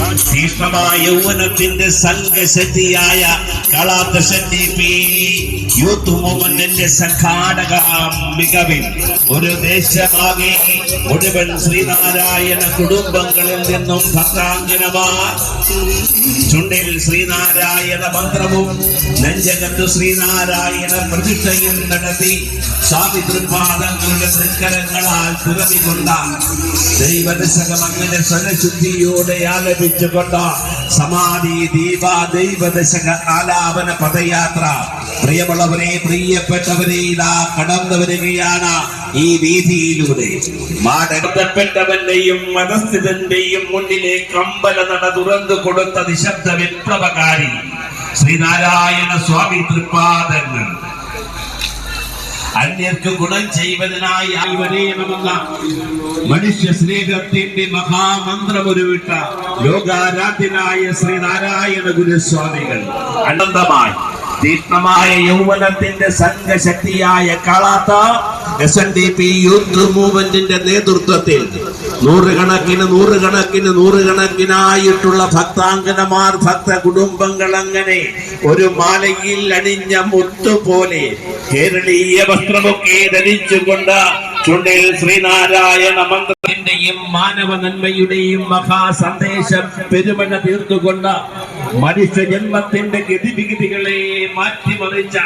തീഷ്ണമായ യൗവനത്തിന്റെ സംഘശക്തിയായ കളാത്തശക്തി P youth സംഘാടക മികവിൽ ഒരു ദേശമാകെ മുഴുവൻ ശ്രീനാരായണ കുടുംബങ്ങളിൽ നിന്നും ഭക്താംഗനമാർ ചുണ്ടിൽ ശ്രീനാരായണ മന്ത്രവും നെഞ്ചകത്ത് ശ്രീനാരായണ പ്രതിഷ്ഠയും നടത്തി സ്വാമി തൃപാദങ്ങളുടെ തൃക്കരങ്ങളാൽ പിറവികൊണ്ട ദൈവദശകം അങ്ങനെ സ്വനശുദ്ധിയോടെ ആലപിച്ചുകൊണ്ട് സമാധി ദീപ ദൈവദശക ആലാപന പദയാത്ര. പ്രിയമുള്ളവരെ പ്രിയപ്പെട്ടവരെ ഇതാ കടന്നു വരികയാണ് ഈ വീതിയിലൂടെ മാടപ്പെട്ടവന്റെയും മതസ്ഥിതന്റെയും മുന്നിലെ കമ്പല നട തുറന്നു കൊടുത്ത നിശബ്ദ വിപ്ലവകാരി ശ്രീനാരായണ സ്വാമി തൃപ്പാദങ്ങൾ. അന്യർക്ക് ഗുണം ചെയ്യുന്നതിനായി വരെയണമെന്ന മനുഷ്യ സ്നേഹത്തിന്റെ മഹാമന്ത്രം ഉരുവിട്ട ലോകാരാധ്യനായ ശ്രീനാരായണ ഗുരുസ്വാമികൾ അനന്തമായി തീക്ഷ്ണമായ യൗവനത്തിന്റെ സംഘശക്തിയായ കളാത്ത S N D P youth മൂവ്മെന്റിന്റെ നേതൃത്വത്തിൽ നൂറുകണക്കിന് നൂറുകണക്കിന് നൂറുകണക്കിനായിട്ടുള്ള ഭക്താംഗനമാർ ഭക്ത കുടുംബങ്ങൾ അങ്ങനെ ഒരു മാലയിൽ അണിഞ്ഞ മുത്തുപോലെ കേരളീയ വസ്ത്രമൊക്കെ ധരിച്ചുകൊണ്ട് ചുണ്ടിൽ ശ്രീനാരായണ മന്ത്രത്തിന്റെയും മാനവ നന്മയുടെയും മഹാസന്ദേശം പെരുമഴ തീർത്തുകൊണ്ട് മനുഷ്യ ജന്മത്തിന്റെ ഗതിവിഗതികളെ മാറ്റിമറിച്ച